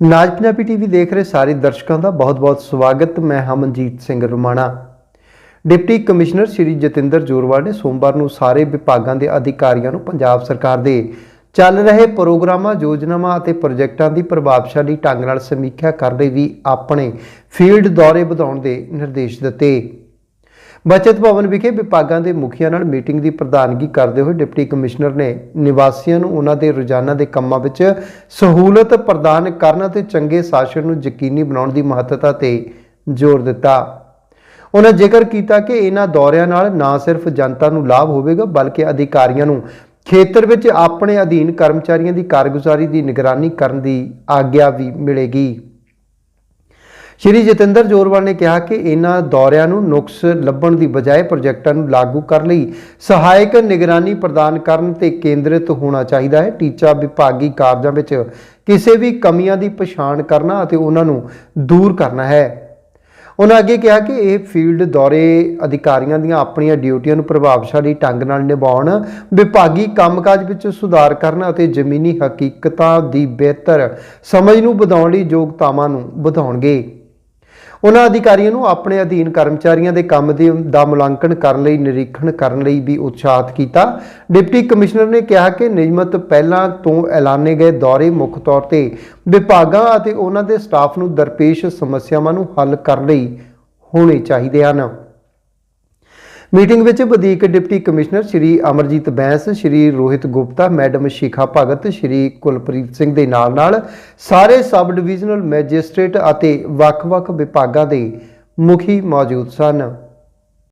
ਨਾਜ Punjabi TV ਦੇਖ ਰਹੇ ਸਾਰੇ ਦਰਸ਼ਕਾਂ ਦਾ ਬਹੁਤ-ਬਹੁਤ ਸਵਾਗਤ। ਮੈਂ ਹਮਨਜੀਤ ਸਿੰਘ ਰੁਮਾਣਾ। ਡਿਪਟੀ ਕਮਿਸ਼ਨਰ ਸ਼੍ਰੀ ਜਤਿੰਦਰ ਜੋਰਵਾਲ ਨੇ ਸੋਮਵਾਰ ਨੂੰ ਸਾਰੇ ਵਿਭਾਗਾਂ ਦੇ ਅਧਿਕਾਰੀਆਂ ਨੂੰ ਪੰਜਾਬ ਸਰਕਾਰ ਦੇ ਚੱਲ ਰਹੇ ਪ੍ਰੋਗਰਾਮਾਂ, ਯੋਜਨਾਵਾਂ ਅਤੇ ਪ੍ਰੋਜੈਕਟਾਂ ਦੀ ਪ੍ਰਭਾਵਸ਼ਾਲੀ ਢੰਗ ਨਾਲ ਸਮੀਖਿਆ ਕਰਨ ਲਈ ਵੀ ਆਪਣੇ ਫੀਲਡ ਦੌਰੇ ਵਧਾਉਣ ਦੇ ਨਿਰਦੇਸ਼ ਦਿੱਤੇ। ਬਚਤ ਭਵਨ ਵਿਖੇ ਵਿਭਾਗਾਂ ਦੇ ਮੁਖੀਆਂ ਨਾਲ ਮੀਟਿੰਗ ਦੀ ਪ੍ਰਧਾਨਗੀ ਕਰਦੇ ਹੋਏ ਡਿਪਟੀ ਕਮਿਸ਼ਨਰ ਨੇ ਨਿਵਾਸੀਆਂ ਨੂੰ ਉਹਨਾਂ ਦੇ ਰੋਜ਼ਾਨਾ ਦੇ ਕੰਮਾਂ ਵਿੱਚ ਸਹੂਲਤ ਪ੍ਰਦਾਨ ਕਰਨ ਅਤੇ ਚੰਗੇ ਸ਼ਾਸਨ ਨੂੰ ਯਕੀਨੀ ਬਣਾਉਣ ਦੀ ਮਹੱਤਤਾ ਤੇ ਜ਼ੋਰ ਦਿੱਤਾ। ਉਹਨਾਂ ਜ਼ਿਕਰ ਕੀਤਾ ਕਿ ਇਹਨਾਂ ਦੌਰਿਆਂ ਨਾਲ ਨਾ ਸਿਰਫ ਜਨਤਾ ਨੂੰ ਲਾਭ ਹੋਵੇਗਾ, ਬਲਕਿ ਅਧਿਕਾਰੀਆਂ ਨੂੰ ਖੇਤਰ ਵਿੱਚ ਆਪਣੇ ਅਧੀਨ ਕਰਮਚਾਰੀਆਂ ਦੀ ਕਾਰਗੁਜ਼ਾਰੀ ਦੀ ਨਿਗਰਾਨੀ ਕਰਨ ਦੀ ਆਗਿਆ ਵੀ ਮਿਲੇਗੀ। ਸ਼੍ਰੀ ਜਤਿੰਦਰ ਜੋਰਵਾਲ ਨੇ ਕਿਹਾ ਕਿ ਇਹਨਾਂ ਦੌਰਿਆਂ ਨੂੰ ਨੁਕਸ ਲੱਭਣ ਦੀ ਬਜਾਏ ਪ੍ਰੋਜੈਕਟਾਂ ਨੂੰ ਲਾਗੂ ਕਰਨ ਲਈ ਸਹਾਇਕ ਨਿਗਰਾਨੀ ਪ੍ਰਦਾਨ ਕਰਨ ਤੇ ਕੇਂਦਰਿਤ ਹੋਣਾ ਚਾਹੀਦਾ ਹੈ। ਟੀਚਾ ਵਿਭਾਗੀ ਕਾਰਜਾਂ ਵਿੱਚ ਕਿਸੇ ਵੀ ਕਮੀਆਂ ਦੀ ਪਛਾਣ ਕਰਨਾ ਅਤੇ ਉਹਨਾਂ ਨੂੰ ਦੂਰ ਕਰਨਾ ਹੈ। ਉਹਨਾਂ ਅੱਗੇ ਕਿਹਾ ਕਿ ਇਹ ਫੀਲਡ ਦੌਰੇ ਅਧਿਕਾਰੀਆਂ ਦੀਆਂ ਆਪਣੀਆਂ ਡਿਊਟੀਆਂ ਨੂੰ ਪ੍ਰਭਾਵਸ਼ਾਲੀ ਢੰਗ ਨਾਲ ਨਿਭਾਉਣ, ਵਿਭਾਗੀ ਕੰਮਕਾਜ ਵਿੱਚ ਸੁਧਾਰ ਕਰਨ ਅਤੇ ਜ਼ਮੀਨੀ ਹਕੀਕਤਾਂ ਦੀ ਬਿਹਤਰ ਸਮਝ ਨੂੰ ਵਧਾਉਣ ਲਈ ਯੋਗਤਾਵਾਂ ਨੂੰ ਵਧਾਉਣਗੇ। ਉਹਨਾਂ ਅਧਿਕਾਰੀਆਂ ਨੂੰ ਆਪਣੇ ਅਧੀਨ ਕਰਮਚਾਰੀਆਂ ਦੇ ਕੰਮ ਦੇ ਦਾ ਮੁਲਾਂਕਣ ਕਰਨ ਲਈ, ਨਿਰੀਖਣ ਕਰਨ ਲਈ ਵੀ ਉਤਸ਼ਾਹਿਤ ਕੀਤਾ। ਡਿਪਟੀ ਕਮਿਸ਼ਨਰ ਨੇ ਕਿਹਾ ਕਿ ਨਿਯਮਤ ਪਹਿਲਾਂ ਤੋਂ ਐਲਾਨੇ ਗਏ ਦੌਰੇ ਮੁੱਖ ਤੌਰ ਤੇ ਵਿਭਾਗਾਂ ਅਤੇ ਉਹਨਾਂ ਦੇ ਸਟਾਫ ਨੂੰ ਦਰਪੇਸ਼ ਸਮੱਸਿਆਵਾਂ ਨੂੰ ਹੱਲ ਕਰਨ ਲਈ ਹੋਣੇ ਚਾਹੀਦੇ ਹਨ। ਮੀਟਿੰਗ ਵਿੱਚ ਵਧੀਕ deputy commissioner Shri Amarjit Bains, Shri Rohit Gupta, madam Shikha Bhagat, Shri Kulpreet Singh ਦੇ ਨਾਲ ਨਾਲ ਸਾਰੇ ਸਬ ਡਿਵੀਜ਼ਨਲ ਮੈਜਿਸਟ੍ਰੇਟ ਅਤੇ ਵੱਖ-ਵੱਖ ਵਿਭਾਗਾਂ ਦੇ ਮੁਖੀ ਮੌਜੂਦ ਸਨ।